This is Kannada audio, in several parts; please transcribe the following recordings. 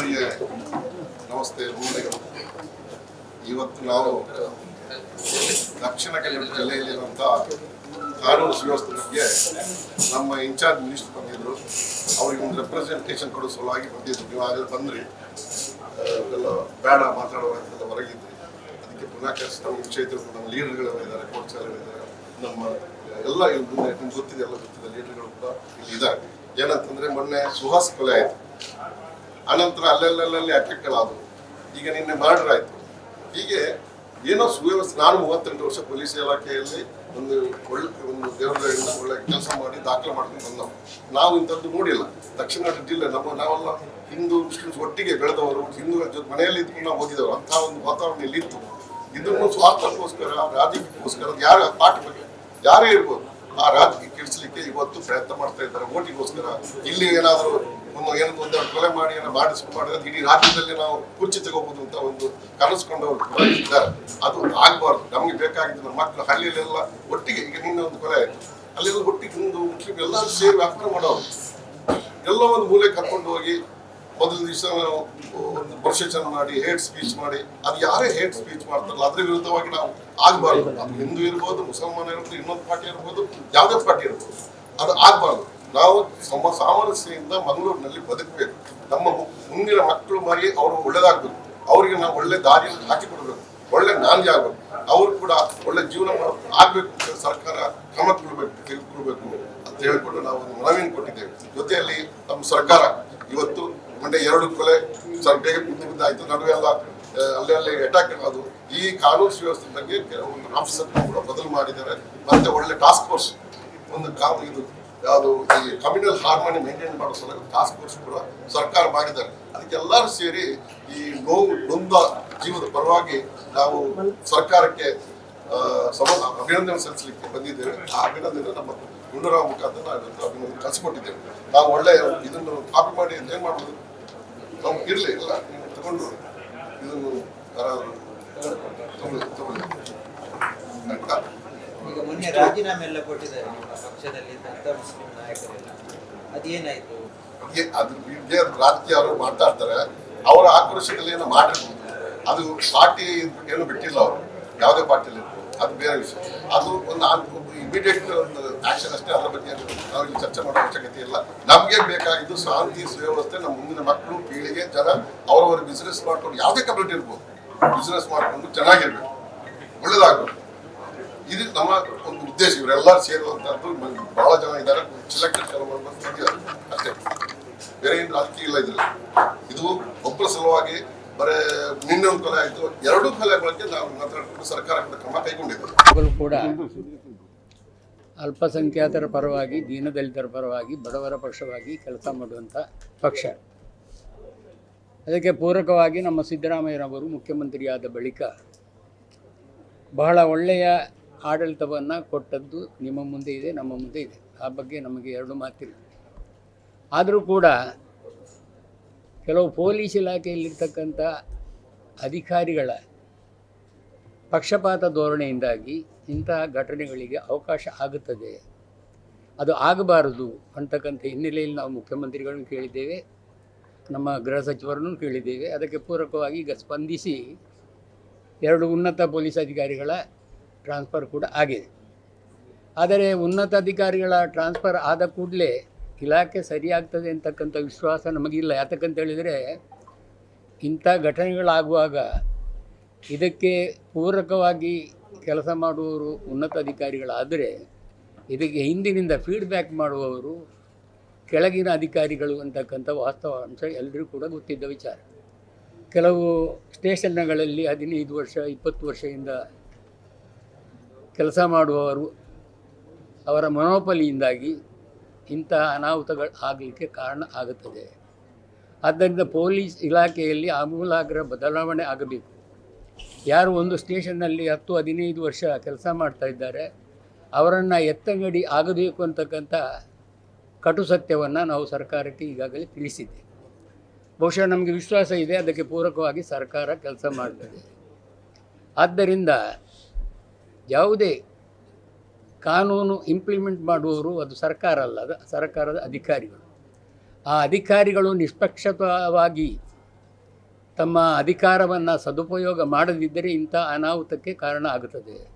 ಎಲ್ಲರಿಗೆ ನಮಸ್ತೆ ಇವತ್ತು ನಾವು ದಕ್ಷಿಣ ಕನ್ನಡ ಜಿಲ್ಲೆಯಲ್ಲಿರುವಂಥ ಕಾನೂನು ಸುವ್ಯವಸ್ಥೆ ಬಗ್ಗೆ ನಮ್ಮ ಇನ್ಚಾರ್ಜ್ ಮಿನಿಸ್ಟರ್ ಬಂದಿದ್ರು. ಅವ್ರಿಗೆ ಒಂದು ರೆಪ್ರೆಸೆಂಟೇಷನ್ ಕೊಡೋ ಸಲುವಾಗಿ ಬಂದಿದ್ರು. ನೀವು ಆಗಲೇ ಬಂದ್ರಿ. ಎಲ್ಲ ಬೇಡ ಮಾತಾಡುವಂಥದ್ದು ಹೊರಗಿದ್ರಿ. ಅದಕ್ಕೆ ಪುನಃ ಕೆಲಸ ನಮ್ಮ ಕ್ಷೇತ್ರ ನಮ್ಮ ಲೀಡರ್ಗಳು ಇದ್ದಾರೆ ಕೋಚ್ಗಳು ಇದ್ದಾರೆ ನಮ್ಮ ಎಲ್ಲ ನಿಮ್ಗೆ ಗೊತ್ತಿದೆ, ಎಲ್ಲ ಗೊತ್ತಿದೆ. ಲೀಡರ್ಗಳು ಕೂಡ ಇಲ್ಲಿ ಇದ್ದಾರೆ. ಏನಂತಂದ್ರೆ ಮೊನ್ನೆ ಸುಹಾಸ್ ಕೊಲೆ ಆಯ್ತು. ಅನಂತರ ಅಲ್ಲೆಲ್ಲಲ್ಲಿ ಅಟ್ಯಾಕ್ಗಳಾದವು ಈಗ ನಿನ್ನೆ ಮರ್ಡರ್ ಆಯ್ತು ಹೀಗೆ ಏನೋ ಸುವ್ಯವಸ್ಥೆ ನಾನು ಮೂವತ್ತೆಂಟು ವರ್ಷ ಪೊಲೀಸ್ ಇಲಾಖೆಯಲ್ಲಿ ಒಂದು ಒಳ್ಳೆ, ಒಂದು ದೇವರಿಂದ ಒಳ್ಳೆ ಕೆಲಸ ಮಾಡಿ ದಾಖಲೆ ಮಾಡ್ಕೊಂಡು ಬಂದವು. ನಾವು ಇಂಥದ್ದು ನೋಡಿಲ್ಲ. ದಕ್ಷಿಣ ಕನ್ನಡ ಜಿಲ್ಲೆ ನಮ್ಮ, ನಾವೆಲ್ಲ ಹಿಂದೂ, ಮುಸ್ಲಿಮ್ಸ್ ಒಟ್ಟಿಗೆ ಬೆಳೆದವರು ಹಿಂದೂಗಳ ಜೊತೆ ಮನೆಯಲ್ಲಿ ಇದ್ಕೊಂಡು ನಾವು ಓದಿದವರು ಅಂತ ಒಂದು ವಾತಾವರಣ ಇಲ್ಲಿತ್ತು ಇದನ್ನು ಸ್ವಾರ್ಥಕ್ಕೋಸ್ಕರ, ರಾಜಕೀಯಕ್ಕೋಸ್ಕರ ಯಾರ ಪಾಠ ಬಗ್ಗೆ ಯಾರೇ ಇರ್ಬೋದು, ಆ ರಾಜಕೀಯ ಕೆಡಿಸಲಿಕ್ಕೆ ಇವತ್ತು ಪ್ರಯತ್ನ ಮಾಡ್ತಾ ಇದ್ದಾರೆ. ಓಟಿಗೋಸ್ಕರ ಇಲ್ಲಿ ಏನಾದರೂ ಏನೋ ಒಂದು ಕೊಲೆ ಮಾಡಿ ಏನೋ ಮಾಡಿಸ್ಕೊಂಡು ಮಾಡಿದ್ರೆ ಇಡೀ ರಾಜ್ಯದಲ್ಲಿ ನಾವು ಕುರ್ಚಿ ತಗೋಬಹುದು ಅಂತ ಒಂದು ಕನಸ್ಕೊಂಡವರು ಕೂಡ ಇದ್ದಾರೆ. ಅದು ಆಗ್ಬಾರ್ದು. ನಮಗೆ ಬೇಕಾಗಿದ್ದು ನಮ್ಮ ಮಕ್ಕಳು ಹಳ್ಳಿಯಲ್ಲೆಲ್ಲ ಒಟ್ಟಿಗೆ, ಈಗ ನಿನ್ನೆ ಒಂದು ಕೊಲೆ ಆಯ್ತು. ಅಲ್ಲೆಲ್ಲ ಒಟ್ಟಿಗೆ ಹಿಂದೂ ಮುಸ್ಲಿಂ ಎಲ್ಲರೂ ಸೇರಿ ವ್ಯಾಪಾರ ಮಾಡೋರು. ಎಲ್ಲ ಒಂದು ಮೂಲೆ ಕರ್ಕೊಂಡು ಹೋಗಿ ಮೊದಲ ದಿವಸ ಒಂದು ಪ್ರೊಸೆಷನ್ ಮಾಡಿ ಹೇಟ್ ಸ್ಪೀಚ್ ಮಾಡಿ. ಅದು ಯಾರೇ ಹೇಟ್ ಸ್ಪೀಚ್ ಮಾಡ್ತಾರಲ್ಲ, ಅದ್ರ ವಿರುದ್ಧವಾಗಿ ನಾವು ಆಗಬಾರ್ದು. ಅದು ಹಿಂದೂ ಇರ್ಬೋದು, ಮುಸಲ್ಮಾನ ಇರ್ಬೋದು, ಇನ್ನೊಂದು ಪಾರ್ಟಿ ಇರ್ಬೋದು, ಯಾವುದೇ ಪಾರ್ಟಿ ಇರ್ಬೋದು. ಅದು ಆಗಬಾರ್ದು. ನಾವು ಸಮ ಸಾಮರಸ್ಯದಿಂದ ಮಂಗಳೂರಿನಲ್ಲಿ ಬದುಕಬೇಕು. ನಮ್ಮ ಮುಂದಿನ ಮಕ್ಕಳು ಮರಿ ಅವರು ಒಳ್ಳೇದಾಗ್ಬೇಕು. ಅವರಿಗೆ ನಾವು ಒಳ್ಳೆ ದಾರಿಯನ್ನು ಹಾಕಿಕೊಡ್ಬೇಕು ಒಳ್ಳೆ ನಾಂದಿ ಆಗಬೇಕು. ಅವರು ಕೂಡ ಒಳ್ಳೆ ಜೀವನ ಆಗಬೇಕು ಅಂತ ಸರ್ಕಾರ ಕ್ರಮ ಕೊಡಬೇಕು ತೆಗೆದುಕೊಳ್ಬೇಕು ಅಂತ ಹೇಳಿಕೊಂಡು ನಾವು ಒಂದು ಮನವಿಯನ್ನು ಕೊಟ್ಟಿದ್ದೇವೆ. ಜೊತೆಯಲ್ಲಿ ನಮ್ಮ ಸರ್ಕಾರ ಇವತ್ತು ಮೊನ್ನೆ ಎರಡು ಕೊಲೆ ಸ್ವಲ್ಪ ಬೇಗ ಬಿದ್ದು ಬಿದ್ದು ಆಯ್ತು. ನಡುವೆ ಎಲ್ಲ ಅಲ್ಲೇ ಅಲ್ಲಿ ಅಲ್ಲಿ ಅಟ್ಯಾಕ್ ಅದು. ಈ ಕಾನೂನು ಸುವ್ಯವಸ್ಥೆ ಬಗ್ಗೆ ಕೆಲವೊಂದು ಆಫೀಸರ್ ಕೂಡ ಬದಲು ಮಾಡಿದ್ದಾರೆ. ಮತ್ತೆ ಒಳ್ಳೆ ಟಾಸ್ಕ್ ಫೋರ್ಸ್ ಒಂದು ಕಾನೂನು ಇದು ಯಾವುದು ಈ ಕಮ್ಯುನಲ್ ಹಾರ್ಮೋನಿ ಮೇಂಟೈನ್ ಮಾಡೋ ಸಲುವಾಗಿ ಟಾಸ್ಕ್ ಫೋರ್ಸ್ ಕೂಡ ಸರ್ಕಾರ ಮಾಡಿದ್ದಾರೆ. ಅದಕ್ಕೆಲ್ಲರೂ ಸೇರಿ ಈ ನೋವು ನೊಂದ ಜೀವದ ಪರವಾಗಿ ನಾವು ಸರ್ಕಾರಕ್ಕೆ ಅಭಿನಂದನೆ ಸಲ್ಲಿಸಲಿಕ್ಕೆ ಬಂದಿದ್ದೇವೆ. ಆ ಅಭಿನಂದನೆ ನಮ್ಮ ಗುಂಡೂರಾವ್ ಮುಖಾಂತರ ನಾವು ಅಭಿನಂದನೆ ಕಳಿಸ್ಕೊಟ್ಟಿದ್ದೇವೆ. ನಾವು ಒಳ್ಳೆ ಇದನ್ನು ಕಾಪಿ ಮಾಡಿ ಏನ್ ಮಾಡೋದು? ನಾವು ಇರ್ಲಿ ಇಲ್ಲ ನೀವು ತಗೊಂಡು ಇದನ್ನು ತಗೊಳ್ಳಿ ತಗೊಳ್ಳಿ? ಈಗ ಮೊನ್ನೆ ರಾಜೀನಾಮೆ ಎಲ್ಲ ಕೊಟ್ಟಿದ್ದಾರೆ ನಿಮ್ಮ ಪಕ್ಷದಲ್ಲಿ ಅಂತ ಮುಸ್ಲಿಂ ನಾಯಕರೆಲ್ಲ. ಅದೇನಾಯ್ತು? ಅದು ಬಗ್ಗೆ ರಾಜಕೀಯ ಅವರು ಮಾತಾಡ್ತಾರೆ ಅವರ ಆಕ್ರೋಶದಲ್ಲಿ ಏನೋ ಮಾಡಿರ್ಬೋದು ಅದು ಪಾರ್ಟಿ ಏನು ಬಿಟ್ಟಿಲ್ಲ ಅವರು. ಯಾವುದೇ ಪಾರ್ಟಿಯಲ್ಲಿ. ಅದು ಬೇರೆ ವಿಷಯ. ಅದು ಒಂದು ಇಮಿಡಿಯೇಟ್ ಒಂದು ಆಕ್ಷನ್ ಅಷ್ಟೇ. ಅದರ ಬಗ್ಗೆ ನಾವು ಇಲ್ಲಿ ಚರ್ಚೆ ಮಾಡೋ ಅವಶ್ಯಕತೆ ಇಲ್ಲ. ನಮಗೆ ಬೇಕಾಗಿದ್ದು ಶಾಂತಿ, ಸುವ್ಯವಸ್ಥೆ, ನಮ್ಮ ಮುಂದಿನ ಮಕ್ಕಳು, ಪೀಳಿಗೆ, ಜನ, ಅವರವರ ಬಿಸ್ನೆಸ್ ಮಾಡ್ಕೊಂಡು ಯಾವುದೇ ಕಮ್ಯುನಿಟಿ ಇರ್ಬೋದು. ಬಿಸ್ನೆಸ್ ಮಾಡ್ಕೊಂಡು ಚೆನ್ನಾಗಿರ್ಬೇಕು. ಒಳ್ಳೇದಾಗಬೇಕು. ಇದು ನಮ್ಮ ಒಂದು ಉದ್ದೇಶ ಇವರೆಲ್ಲ ಸೇರುವಂತಹದ್ದು ಬಹಳ ಜನ ಇದ್ದಾರೆ. ಅಷ್ಟೇ. ಬೇರೆ ಏನು ರಾಜಕೀಯ ಇಲ್ಲ ಇದ್ರಲ್ಲಿ. ಇದು ಒಬ್ಬರ ಸಲುವಾಗಿ ಬರೀ ನಿನ್ನೆ ಒಂದು ಕೊಲೆ ಆಯಿತು. ಎರಡು ಕೊಲೆ ನಾವು ಮಾತಾಡ್ಕೊಂಡು ಸರ್ಕಾರ ಕ್ರಮ ಕೈಗೊಂಡಿದ್ದೇವೆ ಕೂಡ ಅಲ್ಪಸಂಖ್ಯಾತರ ಪರವಾಗಿ, ದೀನದಲಿತರ ಪರವಾಗಿ, ಬಡವರ ಪಕ್ಷವಾಗಿ ಕೆಲಸ ಮಾಡುವಂಥ ಪಕ್ಷ. ಅದಕ್ಕೆ ಪೂರಕವಾಗಿ ನಮ್ಮ ಸಿದ್ದರಾಮಯ್ಯನವರು ಮುಖ್ಯಮಂತ್ರಿಯಾದ ಬಳಿಕ ಬಹಳ ಒಳ್ಳೆಯ ಆಡಳಿತವನ್ನು ಕೊಟ್ಟದ್ದು ನಿಮ್ಮ ಮುಂದೆ ಇದೆ, ನಮ್ಮ ಮುಂದೆ ಇದೆ. ಆ ಬಗ್ಗೆ ನಮಗೆ ಎರಡು ಮಾತಿಲ್ಲ. ಆದರೂ ಕೂಡ ಕೆಲವು ಪೊಲೀಸ್ ಇಲಾಖೆಯಲ್ಲಿರ್ತಕ್ಕಂಥ ಅಧಿಕಾರಿಗಳ ಪಕ್ಷಪಾತ ಧೋರಣೆಯಿಂದಾಗಿ ಇಂತಹ ಘಟನೆಗಳಿಗೆ ಅವಕಾಶ ಆಗುತ್ತದೆ. ಅದು ಆಗಬಾರದು ಅಂತಕ್ಕಂಥ ಹಿನ್ನೆಲೆಯಲ್ಲಿ ನಾವು ಮುಖ್ಯಮಂತ್ರಿಗಳನ್ನು ಕೇಳಿದ್ದೇವೆ, ನಮ್ಮ ಗೃಹ ಸಚಿವರನ್ನು ಕೇಳಿದ್ದೇವೆ. ಅದಕ್ಕೆ ಪೂರಕವಾಗಿ ಈಗ ಸ್ಪಂದಿಸಿ ಎರಡು ಉನ್ನತ ಪೊಲೀಸ್ ಅಧಿಕಾರಿಗಳ ಟ್ರಾನ್ಸ್ಫರ್ ಕೂಡ ಆಗಿದೆ. ಆದರೆ ಉನ್ನತ ಅಧಿಕಾರಿಗಳ ಟ್ರಾನ್ಸ್ಫರ್ ಆದ ಕೂಡಲೇ ಇಲಾಖೆ ಸರಿಯಾಗ್ತದೆ ಅಂತಕ್ಕಂಥ ವಿಶ್ವಾಸ ನಮಗಿಲ್ಲ. ಯಾತಕ್ಕಂತ ಹೇಳಿದರೆ ಇಂಥ ಘಟನೆಗಳಾಗುವಾಗ ಇದಕ್ಕೆ ಪೂರಕವಾಗಿ ಕೆಲಸ ಮಾಡುವವರು ಉನ್ನತ ಅಧಿಕಾರಿಗಳಾದರೆ ಇದಕ್ಕೆ ಹಿಂದಿನಿಂದ ಫೀಡ್ಬ್ಯಾಕ್ ಮಾಡುವವರು ಕೆಳಗಿನ ಅಧಿಕಾರಿಗಳು ಅಂತಕ್ಕಂಥ ವಾಸ್ತವಾಂಶ ಎಲ್ಲರಿಗೂ ಕೂಡ ಗೊತ್ತಿದ್ದ ವಿಚಾರ. ಕೆಲವು ಸ್ಟೇಷನ್ಗಳಲ್ಲಿ ಹದಿನೈದು ವರ್ಷ, ಇಪ್ಪತ್ತು ವರ್ಷದಿಂದ ಕೆಲಸ ಮಾಡುವವರು ಅವರ ಮನೋಪಲಿಯಿಂದಾಗಿ ಇಂತಹ ಅನಾಹುತಗಳು ಆಗಲಿಕ್ಕೆ ಕಾರಣ ಆಗುತ್ತದೆ. ಆದ್ದರಿಂದ ಪೊಲೀಸ್ ಇಲಾಖೆಯಲ್ಲಿ ಆಮೂಲಾಗ್ರ ಬದಲಾವಣೆ ಆಗಬೇಕು. ಯಾರು ಒಂದು ಸ್ಟೇಷನ್ನಲ್ಲಿ ಹತ್ತು, ಹದಿನೈದು ವರ್ಷ ಕೆಲಸ ಮಾಡ್ತಾ ಇದ್ದಾರೆ, ಅವರನ್ನು ಎತ್ತಂಗಡಿ ಆಗಬೇಕು ಅಂತಕ್ಕಂಥ ಕಟು ಸತ್ಯವನ್ನು ನಾವು ಸರ್ಕಾರಕ್ಕೆ ಈಗಾಗಲೇ ತಿಳಿಸಿದ್ದೆ ಬಹುಶಃ ನಮಗೆ ವಿಶ್ವಾಸ ಇದೆ, ಅದಕ್ಕೆ ಪೂರಕವಾಗಿ ಸರ್ಕಾರ ಕೆಲಸ ಮಾಡ್ತದೆ. ಆದ್ದರಿಂದ ಯಾವುದೇ ಕಾನೂನು ಇಂಪ್ಲಿಮೆಂಟ್ ಮಾಡುವವರು ಅದು ಸರ್ಕಾರ ಅಲ್ಲ, ಅದು ಸರ್ಕಾರದ ಅಧಿಕಾರಿಗಳು. ಆ ಅಧಿಕಾರಿಗಳು ನಿಷ್ಪಕ್ಷಪಾತವಾಗಿ ತಮ್ಮ ಅಧಿಕಾರವನ್ನು ಸದುಪಯೋಗ ಮಾಡದಿದ್ದರೆ ಇಂಥ ಅನಾಹುತಕ್ಕೆ ಕಾರಣ ಆಗುತ್ತದೆ.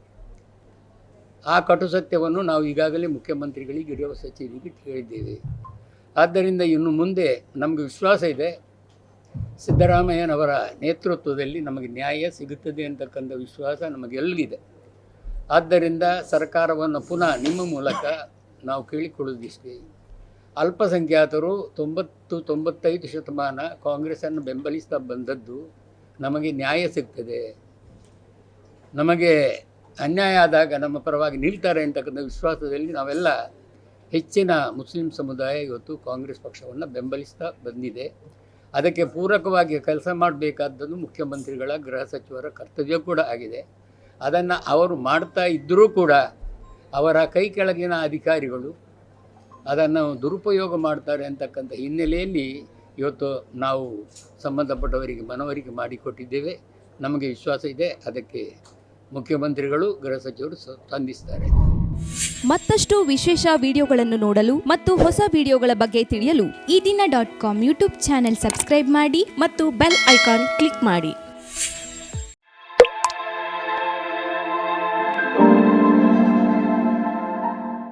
ಆ ಕಟು ಸತ್ಯವನ್ನು ನಾವು ಈಗಾಗಲೇ ಮುಖ್ಯಮಂತ್ರಿಗಳಿಗೆ ಗೃಹ ಸಚಿವರಿಗೆ ಹೇಳಿದ್ದೇವೆ. ಆದ್ದರಿಂದ ಇನ್ನು ಮುಂದೆ ನಮಗೆ ವಿಶ್ವಾಸ ಇದೆ. ಸಿದ್ದರಾಮಯ್ಯನವರ ನೇತೃತ್ವದಲ್ಲಿ ನಮಗೆ ನ್ಯಾಯ ಸಿಗುತ್ತದೆ ಅಂತಕ್ಕಂಥ ವಿಶ್ವಾಸ ನಮಗೆಲ್ಲಗಿದೆ ಆದ್ದರಿಂದ ಸರ್ಕಾರವನ್ನು ಪುನಃ ನಿಮ್ಮ ಮೂಲಕ ನಾವು ಕೇಳಿಕೊಳ್ಳುವುದಿಷ್ಟೇ. ಅಲ್ಪಸಂಖ್ಯಾತರು ತೊಂಬತ್ತು, ತೊಂಬತ್ತೈದು ಶತಮಾನ ಕಾಂಗ್ರೆಸ್ಸನ್ನು ಬೆಂಬಲಿಸ್ತಾ ಬಂದದ್ದು ನಮಗೆ ನ್ಯಾಯ ಸಿಗ್ತದೆ. ನಮಗೆ ಅನ್ಯಾಯ ಆದಾಗ ನಮ್ಮ ಪರವಾಗಿ ನಿಲ್ತಾರೆ ಅಂತಕ್ಕಂಥ ವಿಶ್ವಾಸದಲ್ಲಿ ನಾವೆಲ್ಲ ಹೆಚ್ಚಿನ ಮುಸ್ಲಿಂ ಸಮುದಾಯ ಇವತ್ತು ಕಾಂಗ್ರೆಸ್ ಪಕ್ಷವನ್ನು ಬೆಂಬಲಿಸ್ತಾ ಬಂದಿದೆ. ಅದಕ್ಕೆ ಪೂರಕವಾಗಿ ಕೆಲಸ ಮಾಡಬೇಕಾದದ್ದು ಮುಖ್ಯಮಂತ್ರಿಗಳ, ಗೃಹ ಸಚಿವರ ಕರ್ತವ್ಯ ಕೂಡ ಆಗಿದೆ. ಅದನ್ನು ಅವರು ಮಾಡ್ತಾ ಇದ್ದರೂ ಕೂಡ ಅವರ ಕೈ ಕೆಳಗಿನ ಅಧಿಕಾರಿಗಳು ಅದನ್ನು ದುರುಪಯೋಗ ಮಾಡ್ತಾರೆ ಅಂತಕ್ಕಂಥ ಹಿನ್ನೆಲೆಯಲ್ಲಿ ಇವತ್ತು ನಾವು ಸಂಬಂಧಪಟ್ಟವರಿಗೆ ಮನವರಿಕೆ ಮಾಡಿಕೊಟ್ಟಿದ್ದೇವೆ. ನಮಗೆ ವಿಶ್ವಾಸ ಇದೆ. ಅದಕ್ಕೆ ಮುಖ್ಯಮಂತ್ರಿಗಳು, ಗೃಹ ಸಚಿವರು ಸ್ಪಂದಿಸ್ತಾರೆ. ಮತ್ತಷ್ಟು ವಿಶೇಷ ವಿಡಿಯೋಗಳನ್ನು ನೋಡಲು ಮತ್ತು ಹೊಸ ವಿಡಿಯೋಗಳ ಬಗ್ಗೆ ತಿಳಿಯಲು Ee Dina dot com YouTube channel subscribe ಮಾಡಿ ಮತ್ತು ಬೆಲ್ ಐಕಾನ್ ಕ್ಲಿಕ್ ಮಾಡಿ.